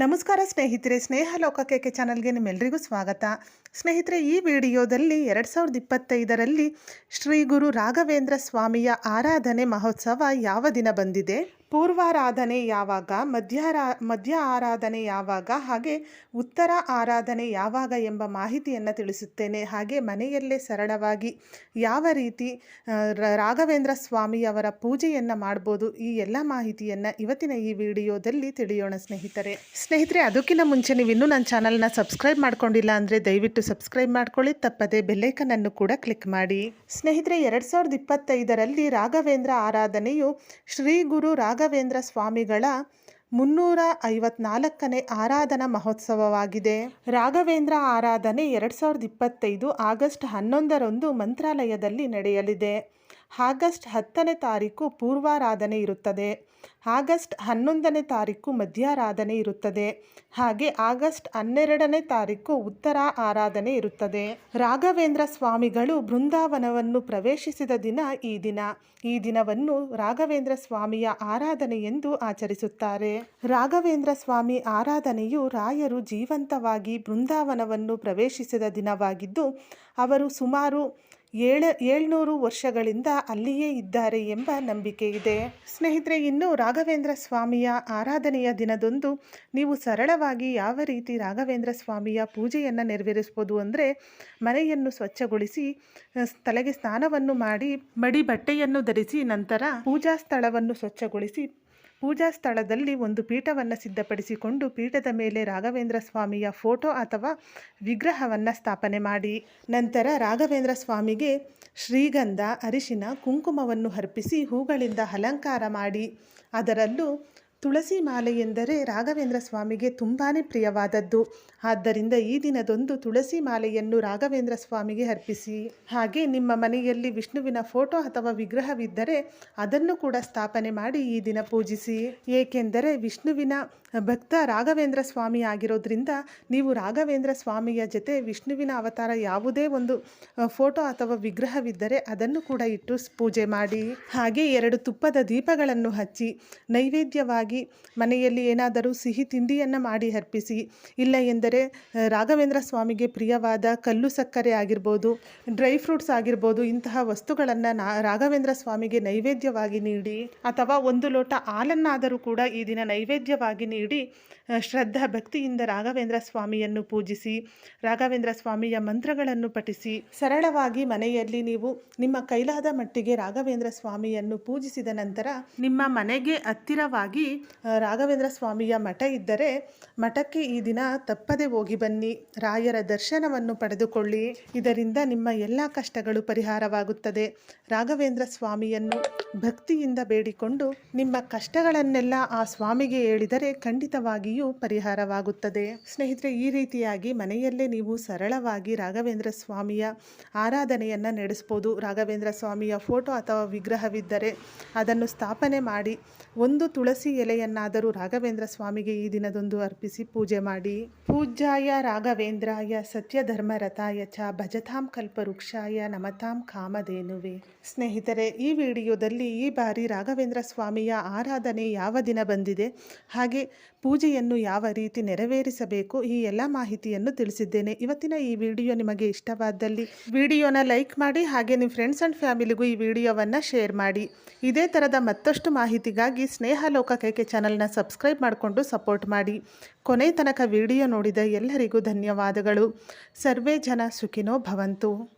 ನಮಸ್ಕಾರ ಸ್ನೇಹಿತರೆ ಸ್ನೇಹ ಲೋಕಕ್ಕೆ ಚಾನಲ್ಗೆ ನಿಮ್ಮೆಲ್ಲರಿಗೂ ಸ್ವಾಗತ. ಸ್ನೇಹಿತರೆ, ಈ ವಿಡಿಯೋದಲ್ಲಿ ಎರಡು ಸಾವಿರದ ಇಪ್ಪತ್ತೈದರಲ್ಲಿ ಶ್ರೀ ಗುರು ರಾಘವೇಂದ್ರ ಸ್ವಾಮಿಯ ಆರಾಧನೆ ಮಹೋತ್ಸವ ಯಾವ ದಿನ ಬಂದಿದೆ? ಪೂರ್ವಾರಾಧನೆ ಯಾವಾಗ, ಮಧ್ಯರಾ ಮಧ್ಯ ಆರಾಧನೆ ಯಾವಾಗ, ಹಾಗೆ ಉತ್ತರ ಆರಾಧನೆ ಯಾವಾಗ ಎಂಬ ಮಾಹಿತಿಯನ್ನು ತಿಳಿಸುತ್ತೇನೆ. ಹಾಗೆ ಮನೆಯಲ್ಲೇ ಸರಳವಾಗಿ ಯಾವ ರೀತಿ ರಾಘವೇಂದ್ರ ಸ್ವಾಮಿಯವರ ಪೂಜೆಯನ್ನು ಮಾಡ್ಬೋದು, ಈ ಎಲ್ಲ ಮಾಹಿತಿಯನ್ನು ಇವತ್ತಿನ ಈ ವಿಡಿಯೋದಲ್ಲಿ ತಿಳಿಯೋಣ ಸ್ನೇಹಿತರೆ. ಸ್ನೇಹಿತರೆ, ಅದಕ್ಕಿಂತ ಮುಂಚೆ ನೀವು ಇನ್ನೂ ನನ್ನ ಚಾನಲ್ನ ಸಬ್ಸ್ಕ್ರೈಬ್ ಮಾಡ್ಕೊಂಡಿಲ್ಲ ಅಂದರೆ ದಯವಿಟ್ಟು ಸಬ್ಸ್ಕ್ರೈಬ್ ಮಾಡ್ಕೊಳ್ಳಿ, ತಪ್ಪದೆ ಬೆಲ್ಲೈಕನನ್ನು ಕೂಡ ಕ್ಲಿಕ್ ಮಾಡಿ. ಸ್ನೇಹಿತರೆ, ಎರಡು ಸಾವಿರದ ಇಪ್ಪತ್ತೈದರಲ್ಲಿ ರಾಘವೇಂದ್ರ ಆರಾಧನೆಯು ಶ್ರೀ ಗುರು ರಾಘವೇಂದ್ರ ಸ್ವಾಮಿಗಳ ಮುನ್ನೂರ ಐವತ್ನಾಲ್ಕನೇ ಆರಾಧನಾ ಮಹೋತ್ಸವವಾಗಿದೆ. ರಾಘವೇಂದ್ರ ಆರಾಧನೆ ಎರಡು ಸಾವಿರದ ಇಪ್ಪತ್ತೈದು ಆಗಸ್ಟ್ ಹನ್ನೊಂದರಂದು ಮಂತ್ರಾಲಯದಲ್ಲಿ ನಡೆಯಲಿದೆ. ಆಗಸ್ಟ್ ಹತ್ತನೇ ತಾರೀಕು ಪೂರ್ವಾರಾಧನೆ ಇರುತ್ತದೆ. ಆಗಸ್ಟ್ ಹನ್ನೊಂದನೇ ತಾರೀಕು ಮಧ್ಯಾರಾಧನೆ ಇರುತ್ತದೆ. ಹಾಗೆ ಆಗಸ್ಟ್ ಹನ್ನೆರಡನೇ ತಾರೀಕು ಉತ್ತರ ಆರಾಧನೆ ಇರುತ್ತದೆ. ರಾಘವೇಂದ್ರ ಸ್ವಾಮಿಗಳು ಬೃಂದಾವನವನ್ನು ಪ್ರವೇಶಿಸಿದ ದಿನ ಈ ದಿನ. ಈ ದಿನವನ್ನು ರಾಘವೇಂದ್ರ ಸ್ವಾಮಿಯ ಆರಾಧನೆ ಎಂದು ಆಚರಿಸುತ್ತಾರೆ. ರಾಘವೇಂದ್ರ ಸ್ವಾಮಿ ಆರಾಧನೆಯು ರಾಯರು ಜೀವಂತವಾಗಿ ಬೃಂದಾವನವನ್ನು ಪ್ರವೇಶಿಸಿದ ದಿನವಾಗಿದ್ದು, ಅವರು ಸುಮಾರು ಏಳ, ಏಳ್ನೂರು ವರ್ಷಗಳಿಂದ ಅಲ್ಲಿಯೇ ಇದ್ದಾರೆ ಎಂಬ ನಂಬಿಕೆ ಇದೆ. ಸ್ನೇಹಿತರೆ, ಇನ್ನು ರಾಘವೇಂದ್ರ ಸ್ವಾಮಿಯ ಆರಾಧನೆಯ ದಿನದಂದು ನೀವು ಸರಳವಾಗಿ ಯಾವ ರೀತಿ ರಾಘವೇಂದ್ರ ಸ್ವಾಮಿಯ ಪೂಜೆಯನ್ನು ನೆರವೇರಿಸ್ಬೋದು ಅಂದರೆ ಮನೆಯನ್ನು ಸ್ವಚ್ಛಗೊಳಿಸಿ ತಲೆಗೆ ಸ್ನಾನವನ್ನು ಮಾಡಿ ಮಡಿ ಬಟ್ಟೆಯನ್ನು ಧರಿಸಿ, ನಂತರ ಪೂಜಾ ಸ್ಥಳವನ್ನು ಸ್ವಚ್ಛಗೊಳಿಸಿ ಪೂಜಾ ಸ್ಥಳದಲ್ಲಿ ಒಂದು ಪೀಠವನ್ನು ಸಿದ್ಧಪಡಿಸಿಕೊಂಡು ಪೀಠದ ಮೇಲೆ ರಾಘವೇಂದ್ರ ಸ್ವಾಮಿಯ ಫೋಟೋ ಅಥವಾ ವಿಗ್ರಹವನ್ನು ಸ್ಥಾಪನೆ ಮಾಡಿ. ನಂತರ ರಾಘವೇಂದ್ರ ಸ್ವಾಮಿಗೆ ಶ್ರೀಗಂಧ, ಅರಿಶಿನ, ಕುಂಕುಮವನ್ನು ಅರ್ಪಿಸಿ ಹೂಗಳಿಂದ ಅಲಂಕಾರ ಮಾಡಿ. ಅದರಲ್ಲೂ ತುಳಸಿ ಮಾಲೆ ಎಂದರೆ ರಾಘವೇಂದ್ರ ಸ್ವಾಮಿಗೆ ತುಂಬಾ ಪ್ರಿಯವಾದದ್ದು. ಆದ್ದರಿಂದ ಈ ದಿನದೊಂದು ತುಳಸಿ ಮಾಲೆಯನ್ನು ರಾಘವೇಂದ್ರ ಸ್ವಾಮಿಗೆ ಅರ್ಪಿಸಿ. ಹಾಗೆ ನಿಮ್ಮ ಮನೆಯಲ್ಲಿ ವಿಷ್ಣುವಿನ ಫೋಟೋ ಅಥವಾ ವಿಗ್ರಹವಿದ್ದರೆ ಅದನ್ನು ಕೂಡ ಸ್ಥಾಪನೆ ಮಾಡಿ ಈ ದಿನ ಪೂಜಿಸಿ. ಏಕೆಂದರೆ ವಿಷ್ಣುವಿನ ಭಕ್ತ ರಾಘವೇಂದ್ರ ಸ್ವಾಮಿ ಆಗಿರೋದ್ರಿಂದ ನೀವು ರಾಘವೇಂದ್ರ ಸ್ವಾಮಿಯ ಜೊತೆ ವಿಷ್ಣುವಿನ ಅವತಾರ ಯಾವುದೇ ಒಂದು ಫೋಟೋ ಅಥವಾ ವಿಗ್ರಹವಿದ್ದರೆ ಅದನ್ನು ಕೂಡ ಇಟ್ಟು ಪೂಜೆ ಮಾಡಿ. ಹಾಗೆ ಎರಡು ತುಪ್ಪದ ದೀಪಗಳನ್ನು ಹಚ್ಚಿ ನೈವೇದ್ಯವಾಗಿ ಮನೆಯಲ್ಲಿ ಏನಾದರೂ ಸಿಹಿ ತಿಂಡಿಯನ್ನು ಮಾಡಿ ಅರ್ಪಿಸಿ, ಇಲ್ಲ ಎಂದರೆ ರಾಘವೇಂದ್ರ ಸ್ವಾಮಿಗೆ ಪ್ರಿಯವಾದ ಕಲ್ಲು ಸಕ್ಕರೆ ಆಗಿರ್ಬೋದು, ಡ್ರೈ ಫ್ರೂಟ್ಸ್ ಆಗಿರ್ಬೋದು, ಇಂತಹ ವಸ್ತುಗಳನ್ನು ನಾ, ರಾಘವೇಂದ್ರ ಸ್ವಾಮಿಗೆ ನೈವೇದ್ಯವಾಗಿ ನೀಡಿ, ಅಥವಾ ಒಂದು ಲೋಟ ಹಾಲನ್ನಾದರೂ ಕೂಡ ಈ ದಿನ ನೈವೇದ್ಯವಾಗಿ ನೀಡಿ ಶ್ರದ್ಧಾ ಭಕ್ತಿಯಿಂದ ರಾಘವೇಂದ್ರ ಸ್ವಾಮಿಯನ್ನು ಪೂಜಿಸಿ, ರಾಘವೇಂದ್ರ ಸ್ವಾಮಿಯ ಮಂತ್ರಗಳನ್ನು ಪಠಿಸಿ, ಸರಳವಾಗಿ ಮನೆಯಲ್ಲಿ ನೀವು ನಿಮ್ಮ ಕೈಲಾದ ಮಟ್ಟಿಗೆ ರಾಘವೇಂದ್ರ ಸ್ವಾಮಿಯನ್ನು ಪೂಜಿಸಿದ ನಂತರ ನಿಮ್ಮ ಮನೆಗೆ ಹತ್ತಿರವಾಗಿ ರಾಘವೇಂದ್ರ ಸ್ವಾಮಿಯ ಮಠ ಇದ್ದರೆ ಮಠಕ್ಕೆ ಈ ದಿನ ತಪ್ಪದೆ ಹೋಗಿ ಬನ್ನಿ. ರಾಯರ ದರ್ಶನವನ್ನು ಪಡೆದುಕೊಳ್ಳಿ. ಇದರಿಂದ ನಿಮ್ಮ ಎಲ್ಲ ಕಷ್ಟಗಳು ಪರಿಹಾರವಾಗುತ್ತದೆ. ರಾಘವೇಂದ್ರ ಸ್ವಾಮಿಯನ್ನು ಭಕ್ತಿಯಿಂದ ಬೇಡಿಕೊಂಡು ನಿಮ್ಮ ಕಷ್ಟಗಳನ್ನೆಲ್ಲ ಆ ಸ್ವಾಮಿಗೆ ಹೇಳಿದರೆ ಖಂಡಿತವಾಗಿಯೂ ಪರಿಹಾರವಾಗುತ್ತದೆ. ಸ್ನೇಹಿತರೆ, ಈ ರೀತಿಯಾಗಿ ಮನೆಯಲ್ಲೇ ನೀವು ಸರಳವಾಗಿ ರಾಘವೇಂದ್ರ ಸ್ವಾಮಿಯ ಆರಾಧನೆಯನ್ನು ನಡೆಸ್ಬೋದು. ರಾಘವೇಂದ್ರ ಸ್ವಾಮಿಯ ಫೋಟೋ ಅಥವಾ ವಿಗ್ರಹವಿದ್ದರೆ ಅದನ್ನು ಸ್ಥಾಪನೆ ಮಾಡಿ ಒಂದು ತುಳಸಿ ಎಲೆಯನ್ನಾದರೂ ರಾಘವೇಂದ್ರ ಸ್ವಾಮಿಗೆ ಈ ದಿನದೊಂದು ಅರ್ಪಿಸಿ ಪೂಜೆ ಮಾಡಿ, ಪೂಜ್ಯಾಯ ರಾಘವೇಂದ್ರಾಯ ಸತ್ಯಧರ್ಮರಥಾಯ ಚ ಭಜತಾಂ ಕಲ್ಪವೃಕ್ಷಾಯ ನಮತಾಂ ಕಾಮಧೇನುವೆ. ಸ್ನೇಹಿತರೆ, ಈ ವಿಡಿಯೋದಲ್ಲಿ ಈ ಬಾರಿ ರಾಘವೇಂದ್ರ ಸ್ವಾಮಿಯ ಆರಾಧನೆ ಯಾವ ದಿನ ಬಂದಿದೆ, ಹಾಗೆ ಪೂಜೆಯನ್ನು ಯಾವ ರೀತಿ ನೆರವೇರಿಸಬೇಕು, ಈ ಎಲ್ಲ ಮಾಹಿತಿಯನ್ನು ತಿಳಿಸಿದ್ದೇನೆ. ಇವತ್ತಿನ ಈ ವಿಡಿಯೋ ನಿಮಗೆ ಇಷ್ಟವಾದಲ್ಲಿ ವಿಡಿಯೋನ ಲೈಕ್ ಮಾಡಿ, ಹಾಗೆ ನಿಮ್ಮ ಫ್ರೆಂಡ್ಸ್ ಆ್ಯಂಡ್ ಫ್ಯಾಮಿಲಿಗೂ ಈ ವಿಡಿಯೋವನ್ನು ಶೇರ್ ಮಾಡಿ. ಇದೇ ಥರದ ಮತ್ತಷ್ಟು ಮಾಹಿತಿಗಾಗಿ ಸ್ನೇಹ ಲೋಕ ಕೈಕೆ ಚಾನಲ್ನ ಸಬ್ಸ್ಕ್ರೈಬ್ ಮಾಡಿಕೊಂಡು ಸಪೋರ್ಟ್ ಮಾಡಿ. ಕೊನೆ ತನಕ ವಿಡಿಯೋ ನೋಡಿದ ಎಲ್ಲರಿಗೂ ಧನ್ಯವಾದಗಳು. ಸರ್ವೇ ಜನ ಸುಖಿನೋ ಭವಂತು.